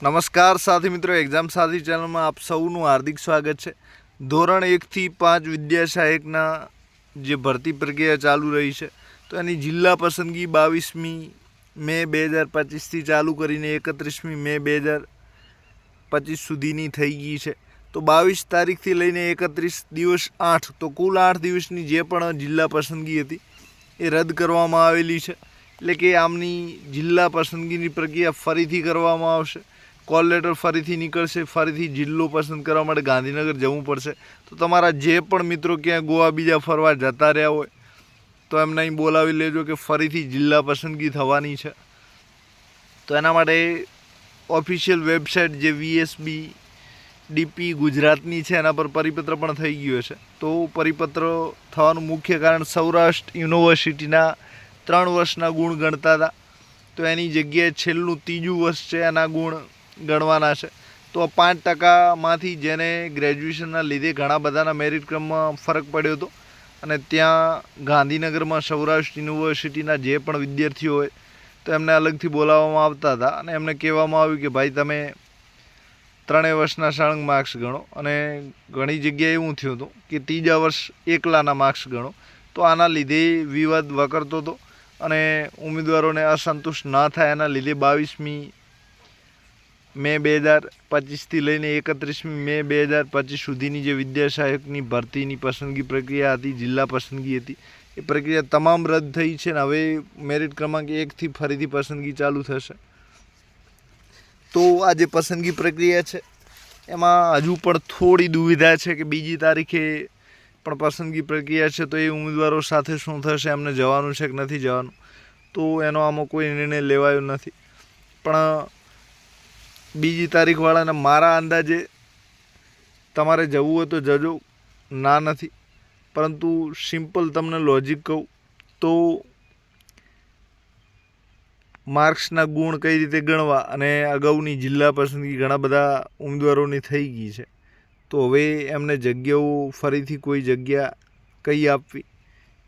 નમસ્કાર સાથી મિત્રો એક્ઝામ સાથી ચેનલમાં આપ સૌનું હાર્દિક સ્વાગત છે. ધોરણ એકથી પાંચ વિદ્યા સહાયકના જે ભરતી પ્રક્રિયા ચાલુ રહી છે, તો એની જિલ્લા પસંદગી બાવીસમી મે બે હજાર પચીસથી ચાલુ કરીને એકત્રીસમી મે બે હજાર પચીસ સુધીની થઈ ગઈ છે. તો બાવીસ તારીખથી લઈને એકત્રીસ દિવસ આઠ, તો કુલ આઠ દિવસની જે પણ જિલ્લા પસંદગી હતી, એ રદ કરવામાં આવેલી છે. એટલે કે આમની જિલ્લા પસંદગીની પ્રક્રિયા ફરીથી કરવામાં આવશે. કોલ લેટર ફરીથી નીકળશે, ફરીથી જિલ્લો પસંદ કરવા માટે ગાંધીનગર જવું પડશે. તો તમારા જે પણ મિત્રો ક્યાં ગોવા બીજા ફરવા જતા રહ્યા હોય, તો એમને અહીં બોલાવી લેજો કે ફરીથી જિલ્લા પસંદગી થવાની છે. તો એના માટે ઓફિશિયલ વેબસાઇટ જે વીએસબી ડીપી ગુજરાતની છે, એના પર પરિપત્ર પણ થઈ ગયો છે. તો પરિપત્ર થવાનું મુખ્ય કારણ સૌરાષ્ટ્ર યુનિવર્સિટીના ત્રણ વર્ષના ગુણ ગણતા હતા. તો એની જગ્યાએ છેલ્લું ત્રીજું વર્ષ છે એના ગુણ ગણવાના છે. તો પાંચ ટકામાંથી જેને ગ્રેજ્યુએશનના લીધે ઘણા બધાના મેરિટ ક્રમમાં ફરક પડ્યો હતો. અને ત્યાં ગાંધીનગરમાં સૌરાષ્ટ્ર યુનિવર્સિટીના જે પણ વિદ્યાર્થીઓ હોય, તો એમને અલગથી બોલાવવામાં આવતા હતા. અને એમને કહેવામાં આવ્યું કે, ભાઈ, તમે ત્રણેય વર્ષના સળંગ માર્ક્સ ગણો. અને ઘણી જગ્યાએ એવું થયું હતું કે, ત્રીજા વર્ષ એકલાના માર્ક્સ ગણો. તો આના લીધે વિવાદ વકરતો હતો. અને ઉમેદવારોને અસંતુષ્ટ ન થાય એના લીધે બાવીસમી મે બે હજાર પચીસથી લઈને એકત્રીસમી મે બે હજાર પચીસ સુધીની જે વિદ્યા સહાયકની ભરતીની પસંદગી પ્રક્રિયા હતી, જિલ્લા પસંદગી હતી, એ પ્રક્રિયા તમામ રદ થઈ છે ને હવે મેરિટ ક્રમાંક એકથી ફરીથી પસંદગી ચાલુ થશે. તો આ જે પસંદગી પ્રક્રિયા છે, એમાં હજુ પણ થોડી દુવિધા છે કે બીજી તારીખે પણ પસંદગી પ્રક્રિયા છે તો એ ઉમેદવારો સાથે શું થશે, એમને જવાનું છે કે નથી જવાનું? તો એનો આમાં કોઈ નિર્ણય લેવાયો નથી. પણ બીજી તારીખવાળાને મારા અંદાજે તમારે જવું હોય તો જજો, ના નથી. પરંતુ સિમ્પલ તમને લોજિક કહું તો માર્ક્સના ગુણ કઈ રીતે ગણવા અને અગાઉની જિલ્લા પસંદગી ઘણા બધા ઉમેદવારોની થઈ ગઈ છે. તો હવે એમને જગ્યાઓ ફરીથી કોઈ જગ્યા કઈ આપવી?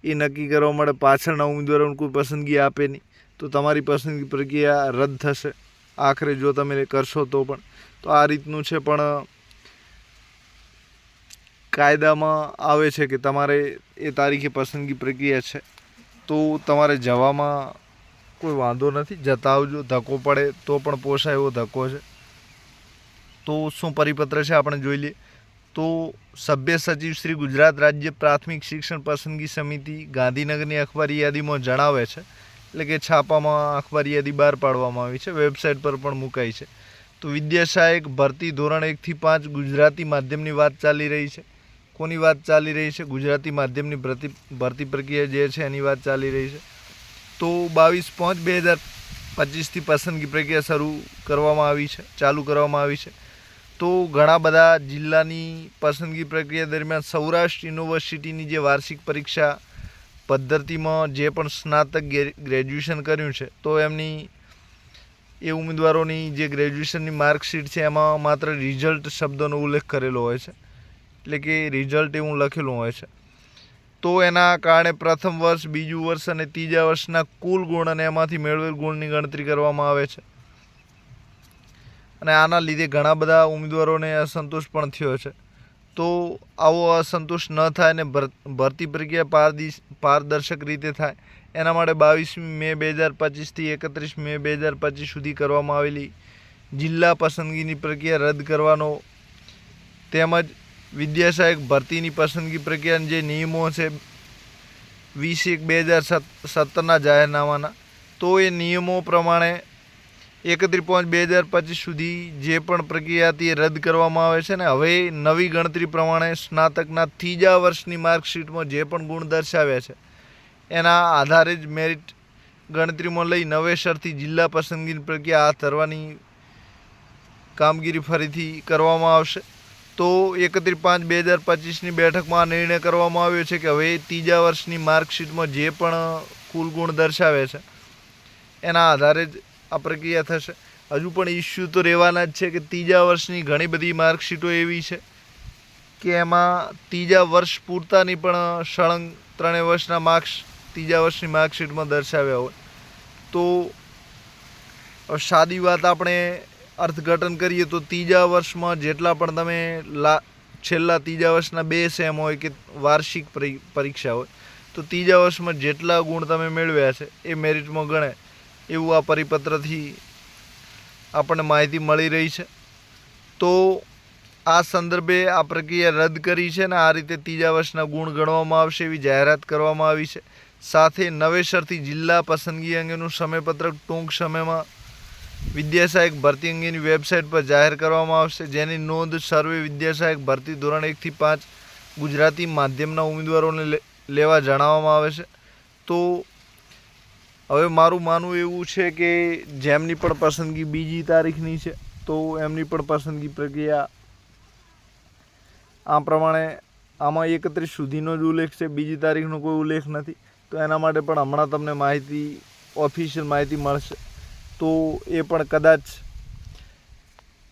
એ નક્કી કરવા માટે પાછળના ઉમેદવારોને કોઈ પસંદગી આપે નહીં. તો તમારી પસંદગી પ્રક્રિયા રદ થશે. આખરે જો તમે કરશો તો પણ. તો આ રીતનું છે પણ, કાયદામાં આવે છે કે તમારે એ તારીખે પસંદગી પ્રક્રિયા છે. તો તમારે જવામાં કોઈ વાંધો નથી. જતા આવજો. ધક્કો પડે તો પણ પોસાય એવો ધક્કો છે. તો શું પરિપત્ર છે આપણે જોઈ લઈએ? તો સભ્ય સચિવ શ્રી ગુજરાત રાજ્ય પ્રાથમિક શિક્ષણ પસંદગી સમિતિ ગાંધીનગરની અખબારી યાદીમાં જણાવે છે. એટલે કે છાપામાં અખબારી યાદી બહાર પાડવામાં આવી છે. વેબસાઇટ પર પણ મુકાઈ છે. તો વિદ્યા સહાયક ભરતી ધોરણ એકથી પાંચ ગુજરાતી માધ્યમની વાત ચાલી રહી છે. કોની વાત ચાલી રહી છે? ગુજરાતી માધ્યમની ભરતી ભરતી પ્રક્રિયા જે છે એની વાત ચાલી રહી છે. તો બાવીસ પાંચ બે હજાર પચીસથી પસંદગી પ્રક્રિયા શરૂ કરવામાં આવી છે, ચાલુ કરવામાં આવી છે. તો ઘણા બધા જિલ્લાની પસંદગી પ્રક્રિયા દરમિયાન સૌરાષ્ટ્ર યુનિવર્સિટીની જે વાર્ષિક પરીક્ષા પદ્ધતિમાં જે પણ સ્નાતક ગ્રેજ્યુએશન કર્યું છે, તો એમની એ ઉમેદવારોની જે ગ્રેજ્યુએશનની માર્કશીટ છે, એમાં માત્ર રિઝલ્ટ શબ્દનો ઉલ્લેખ કરેલો હોય છે, એટલે કે રિઝલ્ટ એવું લખેલું હોય છે. તો એના કારણે પ્રથમ વર્ષ, બીજું વર્ષ અને ત્રીજા વર્ષના કુલ ગુણ અને એમાંથી મેળવેલ ગુણની ગણતરી કરવામાં આવે છે. અને આના લીધે ઘણા બધા ઉમેદવારોને અસંતોષ પણ થયો છે. તો આવો અસંતોષ ન થાય અને ભરતી પ્રક્રિયા પારદી પારદર્શક રીતે થાય, એના માટે બાવીસમી મે બે હજાર પચીસથી એકત્રીસ મે બે હજાર પચીસ સુધી કરવામાં આવેલી જિલ્લા પસંદગીની પ્રક્રિયા રદ કરવાનો તેમજ વિદ્યા સહાયક ભરતીની પસંદગી પ્રક્રિયાના જે નિયમો છે વીસ એક બે હજાર સત્તરના જાહેરનામાના, તો એ નિયમો પ્રમાણે એકત્રીસ પાંચ બે હજાર પચીસ સુધી જે પણ પ્રક્રિયા હતી એ રદ કરવામાં આવે છે ને હવે નવી ગણતરી પ્રમાણે સ્નાતકના ત્રીજા વર્ષની માર્કશીટમાં જે પણ ગુણ દર્શાવ્યા છે, એના આધારે જ મેરિટ ગણતરીમાં લઈ નવેસરથી જિલ્લા પસંદગીની પ્રક્રિયા હાથ ધરવાની કામગીરી ફરીથી કરવામાં આવશે. તો એકત્રીસ પાંચ બે હજાર પચીસની બેઠકમાં આ નિર્ણય કરવામાં આવ્યો છે કે હવે ત્રીજા વર્ષની માર્કશીટમાં જે પણ કુલ ગુણ દર્શાવે છે, એના આધારે જ આ પ્રક્રિયા થશે. હજુ પણ ઇસ્યુ તો રહેવાના જ છે કે ત્રીજા વર્ષની ઘણી બધી માર્કશીટો એવી છે કે એમાં ત્રીજા વર્ષ પૂરતાની પણ સળંગ ત્રણેય વર્ષના માર્ક્સ ત્રીજા વર્ષની માર્કશીટમાં દર્શાવ્યા હોય. તો સાદી વાત આપણે અર્થઘટન કરીએ તો ત્રીજા વર્ષમાં જેટલા પણ તમે લા છેલ્લા ત્રીજા વર્ષના બે સેમ હોય કે વાર્ષિક પરીક્ષા હોય, તો ત્રીજા વર્ષમાં જેટલા ગુણ તમે મેળવ્યા છે એ મેરિટમાં ગણે એવું આ પરિપત્રથી આપણને માહિતી મળી રહી છે. તો આ સંદર્ભે આ પ્રક્રિયા રદ કરી છે ને આ રીતે ત્રીજા વર્ષના ગુણ ગણવામાં આવશે એવી જાહેરાત કરવામાં આવી છે. સાથે નવેસરથી જિલ્લા પસંદગી અંગેનું સમયપત્રક ટૂંક સમયમાં વિદ્યાસહાયક ભરતી અંગેની વેબસાઇટ પર જાહેર કરવામાં આવશે. જેની નોંધ સર્વે વિદ્યાસહાયક ભરતી ધોરણ એકથી પાંચ ગુજરાતી માધ્યમના ઉમેદવારોને લેવા જણાવવામાં આવે છે. તો હવે મારું માનવું એવું છે કે જેમની પણ પસંદગી બીજી તારીખની છે, તો એમની પણ પસંદગી પ્રક્રિયા આ પ્રમાણે આમાં એકત્રીસ સુધીનો જ ઉલ્લેખ છે, બીજી તારીખનો કોઈ ઉલ્લેખ નથી. તો એના માટે પણ હમણાં તમને માહિતી ઓફિશિયલ માહિતી મળશે. તો એ પણ કદાચ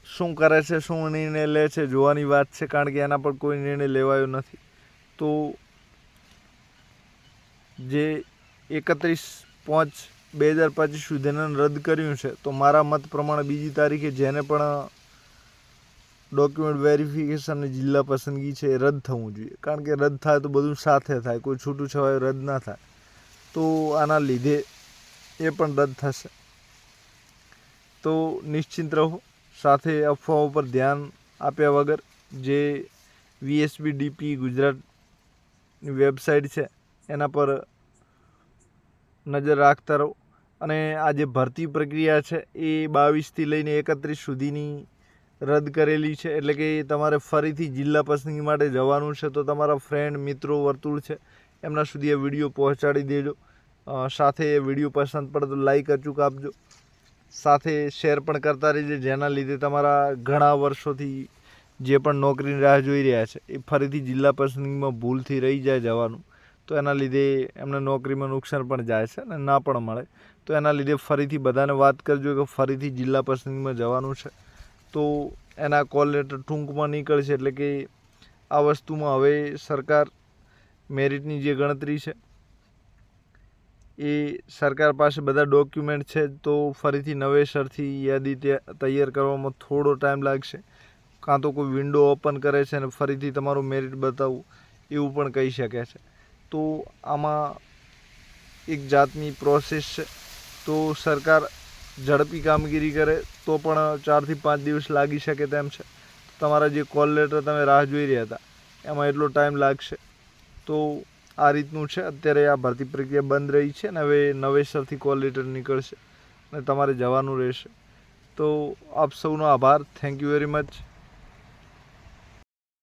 શું કરે છે, શું નિર્ણય લે છે, જોવાની વાત છે, કારણ કે એના પર કોઈ નિર્ણય લેવાયો નથી. તો જે એકત્રીસ પાંચ બે હજાર પચીસ સુધીનું રદ કર્યું છે. તો મારા મત પ્રમાણે બીજી તારીખે જેને પણ ડોક્યુમેન્ટ વેરિફિકેશન અને જિલ્લા પસંદગી છે એ રદ થવું જોઈએ. કારણ કે રદ થાય તો બધું સાથે થાય. કોઈ છૂટું છવાયું રદ ના થાય. તો આના લીધે એ પણ રદ થશે. તો નિશ્ચિંત રહો. સાથે અફવાઓ પર ધ્યાન આપ્યા વગર જે વીએસબી ડીપી ગુજરાતની વેબસાઇટ છે, એના પર નજર રાખતા રહો. અને આ જે ભરતી પ્રક્રિયા છે, એ બાવીસથી લઈને એકત્રીસ સુધીની રદ કરેલી છે. એટલે કે તમારે ફરીથી જિલ્લા પસંદગી માટે જવાનું છે તો તમારા ફ્રેન્ડ મિત્રો, વર્તુળ છે, એમના સુધી એ વીડિયો પહોંચાડી દેજો. સાથે એ વીડિયો પસંદ પડે તો લાઈક અચૂક આપજો. સાથે શેર પણ કરતા રહેજો, જેના લીધે તમારા ઘણા વર્ષોથી જે પણ નોકરીની રાહ જોઈ રહ્યા છે, એ ફરીથી જિલ્લા પસંદગીમાં ભૂલથી રહી જાય જવાનું. તો એના લીધે એમને નોકરીમાં નુકસાન પણ જાય છે અને ના પણ મળે. તો એના લીધે ફરીથી બધાને વાત કરજો કે ફરીથી જિલ્લા પસંદગીમાં જવાનું છે. તો એના કોલ લેટર ટૂંકમાં નીકળશે એટલે કે આ વસ્તુમાં હવે સરકાર મેરિટની જે ગણતરી છે, એ સરકાર પાસે બધા ડોક્યુમેન્ટ છે તો ફરીથી નવેસરથી યાદી તૈયાર કરવામાં થોડો ટાઈમ લાગશે. કાં તો કોઈ વિન્ડો ઓપન કરે છે અને ફરીથી તમારું મેરિટ બતાવવું એવું પણ કહી શકે છે. તો આમાં એક જાતની પ્રોસેસ છે. તો સરકાર ઝડપી કામગીરી કરે તો પણ ચારથી પાંચ દિવસ લાગી શકે તેમ છે. તમારા જે કોલ લેટર તમે રાહ જોઈ રહ્યા હતા, એમાં એટલો ટાઈમ લાગશે. તો આ રીતનું છે. અત્યારે આ ભરતી પ્રક્રિયા બંધ રહી છે અને હવે નવેસરથી કોલ લેટર નીકળશે અને તમારે જવાનું રહેશે. તો આપ સૌનો આભાર. Thank you very much